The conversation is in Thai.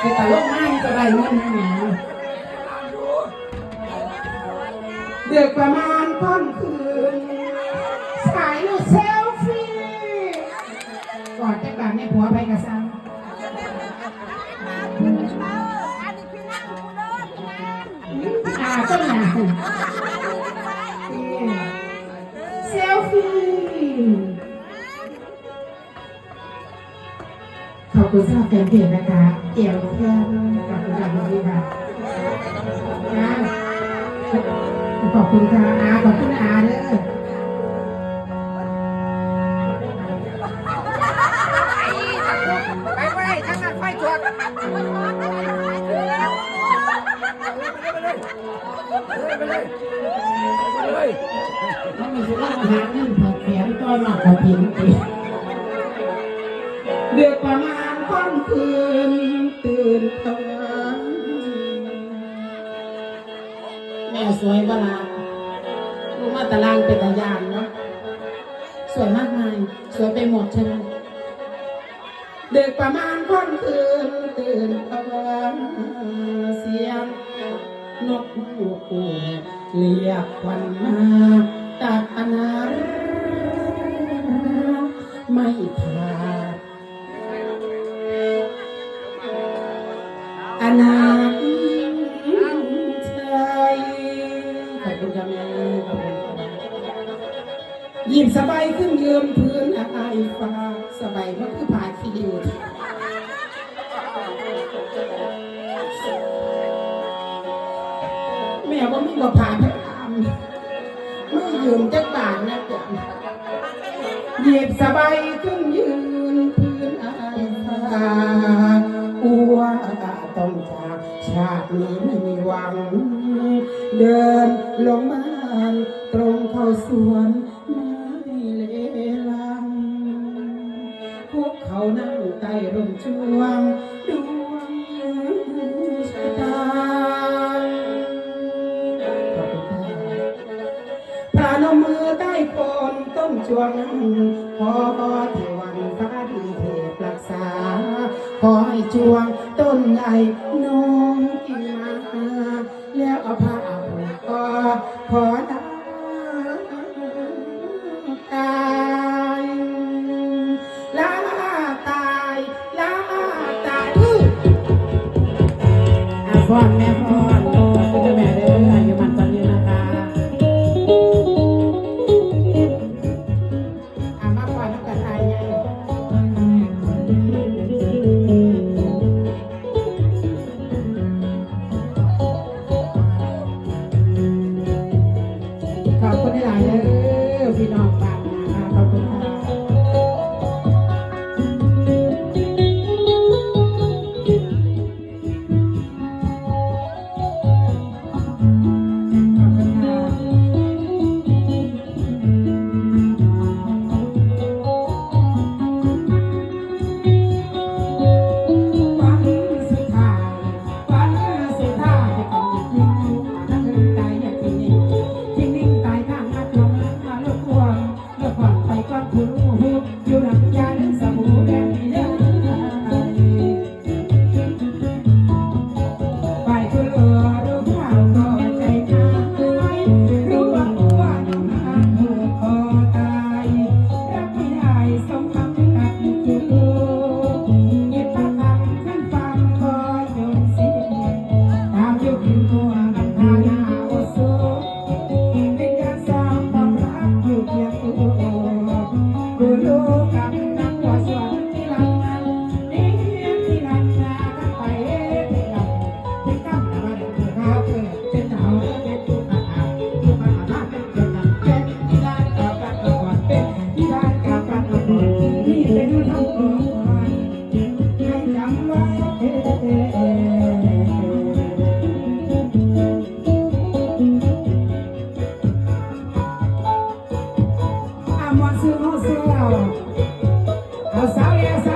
คือตลกมากจะได้เงินนะแหมเดือกประมาณค่อนคืน สายลูกเซลฟี่ก่อนจะกลับในผัวไปกับซังอ่าต้นหนา ขอบคุณสำหรับแฟนเพจนะคะ เกี่ยวกับเพื่อนขอบคุณค่ะคุณดีค่ะจ้ขอบคุณค่ะอาขอบคุณอาเด้อไปไปทั้งนั้นไฟชดไปเลยไปเลยเขามีสิว่าหาเงินผิดแขนต้อนหนักกระถิ่นอีกเดือกประมาณ คืนตื่นตะวันแม่สวยบลารู้ว่าตารางเป็นตายานเนาะสวยมากมาย สวยไปหมดใช่ไหมเดือกประมาณค่ำคืนตื่นตะวันเสียงนกฮูกคูเรียกควันมาตักอนารักไม่ขา นาคใจขอบคุณครับแม่ขอบคุณครับหยิบสบายขึ้นยืนพื้นอายฟ้าสบายมันคือผาขี้ริ้วแม่ว่ามีบ่ผ่านพระรามไม่ยืนจักบานนะจ๊ะเหยียบสบายขึ้นยืน เดินลงบ้านตรงเข้าสวนไม่เลลังพวกเขานั่งใต้ร่มช่วงดวงชะตาพระนมมือใต้โคนต้นจวงขอเทวันฟ้าดีเทพรักษา ขอให้จวงต้นใหญ่น้มกิ่งมาแล้วเอาผ้าผูกคอ ขอดาตายลาตายลาตายอื้ออาฟอนแม่ฟอน เอาสาวเอาสาว